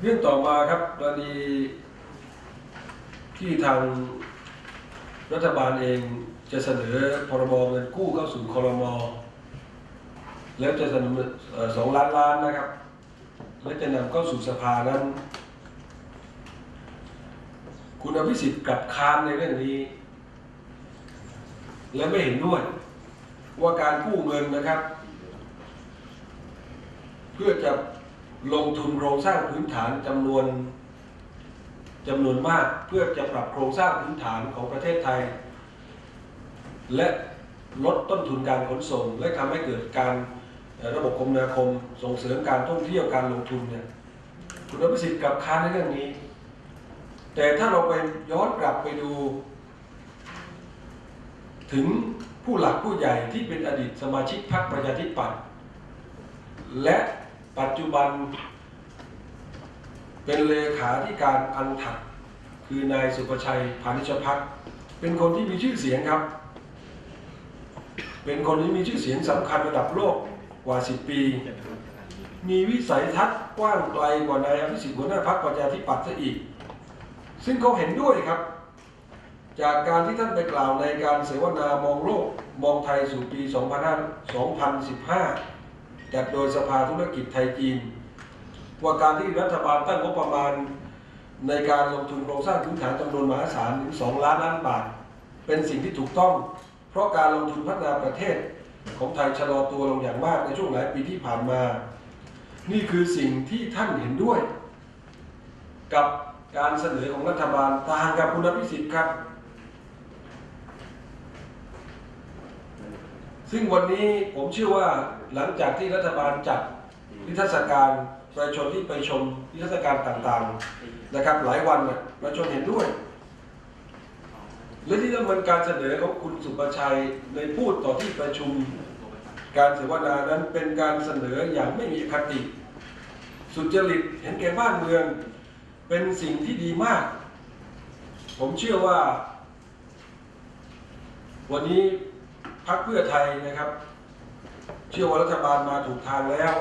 เรื่องต่อมาครับกรณีที่ทางรัฐบาลเองจะเสนอพรบเงินกู้เข้าสู่คอรมอแล้วจะเสนอสองล้านล้านนะครับ และจะนำเข้าสู่สภานั้น คุณอภิสิทธิ์กลับค้านในเรื่องนี้ และไม่เห็นด้วย ว่าการกู้เงินนะครับ เพื่อจะ ลงทุนโครงสร้างพื้นฐานจำนวนจำนวนมากเพื่อจะปรับโครงสร้างพื้นฐานของประเทศไทย และลดต้นทุนการขนส่ง และทำให้เกิดการระบบคมนาคม ส่งเสริมการท่องเที่ยวการลงทุนเนี่ยคุณอภิสิทธิ์กับค้านในเรื่องนี้ แต่ถ้าเราไปย้อนกลับไปดู ถึงผู้หลักผู้ใหญ่ที่เป็นอดีตสมาชิกพรรคประชาธิปัตย์และ ปัจจุบัน เป็นเลขาธิการอันถักคือนายสุประชัยพานิชพัฒน์เป็นคนที่มีชื่อเสียงครับ เป็นคนที่มีชื่อเสียงสำคัญระดับโลกกว่า 10 ปี มีวิสัยทัศน์กว้างไกลกว่านายอภิสิทธิ์หัวหน้าพรรคประชาธิปัตย์ซะอีก ซึ่งเขาเห็นด้วยครับ จากการที่ท่านไปกล่าวในการเสวนามองโลกมองไทยสู่ปี 2015 จัดโดยสภาธุรกิจไทยจีน ว่าการที่รัฐบาลตั้งงบประมาณ ในการลงทุนโครงสร้างพื้นฐานจำนวนมหาศาลถึง2ล้านล้านบาท เป็นสิ่งที่ถูกต้อง เพราะการลงทุนพัฒนาประเทศของไทยชะลอตัวลงอย่างมากในช่วงหลายปีที่ผ่านมา นี่คือสิ่งที่ท่านเห็นด้วย กับการเสนอของรัฐบาลต่างกับคุณอภิสิทธิ์ครับ ซึ่งวันนี้ผมเชื่อว่าหลังจากที่รัฐบาลจัดนิทรรศการประชาชนที่ไปชมนิทรรศการต่างๆนะครับหลายวันประชาชนเห็นด้วย และที่ดำเนินการเสนอของคุณสุประชัยในพูดต่อที่ประชุมการเสวนานั้นเป็นการเสนออย่างไม่มีคติ สุจริตเห็นแก่บ้านเมือง เป็นสิ่งที่ดีมาก ผมเชื่อว่า วันนี้ พรรคเพื่อไทยนะครับ เชื่อว่ารัฐบาลมาถูกทางแล้ว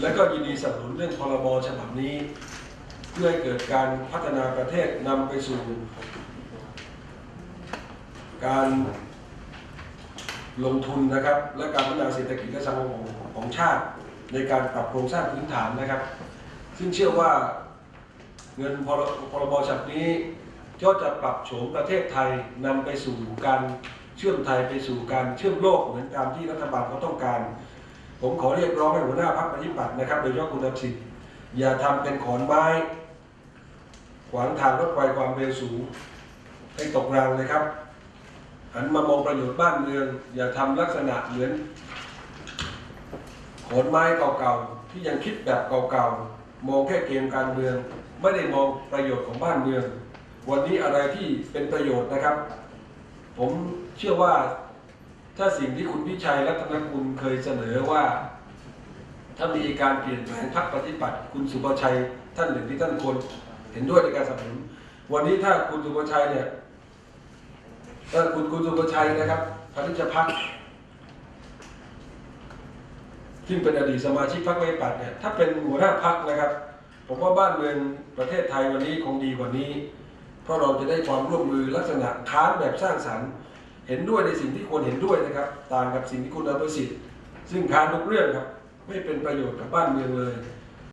และก็ยินดีสนับสนุนเรื่องพรบฉบับนี้ เพื่อให้เกิดการพัฒนาประเทศนำไปสู่ การลงทุนนะครับ และการพัฒนาเศรษฐกิจและสังคมของชาติ ในการปรับโครงสร้างพื้นฐานนะครับ ซึ่งเชื่อว่าเงินพรบฉบับนี้ ก็จะปรับโฉมประเทศไทยนำไปสู่การเชื่อมไทยไปสู่การเชื่อมโลกเหมือนตามที่รัฐบาลเขาต้องการ ผมขอเรียกร้องให้หัวหน้าพรรคประชาธิปัตย์นะครับ โดยเฉพาะคุณอภิสิทธิ์อย่าทำเป็นขอนไม้ ขวางทางรถไฟความเร็วสูงให้ตกรางเลยครับหันมามองประโยชน์บ้านเมือง อย่าทำลักษณะเหมือนขอนไม้เก่าๆที่ยังคิดแบบเก่าๆมองแค่เกมการเมือง ไม่ได้มองประโยชน์ของบ้านเมือง วันนี้อะไรที่เป็นประโยชน์นะครับ ผมเชื่อว่าถ้าสิ่งที่คุณพิชัยรัตนกุลเคยเสนอว่า ถ้ามีการเปลี่ยนแปลงพรรคปฏิปัติ คุณสุประชัยท่านหนึ่งที่ท่านควรเห็นด้วยในการสนับสนุนวันนี้ถ้าคุณสุประชัยเนี่ยถ้าคุณคุณสุประชัยนะครับพนิชพักซึ่งเป็นอดีตสมาชิกพรรคปฏิปัติเนี่ยถ้าเป็นหัวหน้าพรรคนะครับ ผมว่าบ้านเมืองประเทศไทยวันนี้คงดีกว่านี้ เพราะเราจะได้ความร่วมมือลักษณะค้านแบบสร้างสรรค์ เห็นด้วยในสิ่งที่ควรเห็นด้วยนะครับ ต่างกับสิ่งที่คุณอภิสิทธิ์ซึ่งค้านทุกเรื่องครับ ไม่เป็นประโยชน์กับบ้านเมืองเลย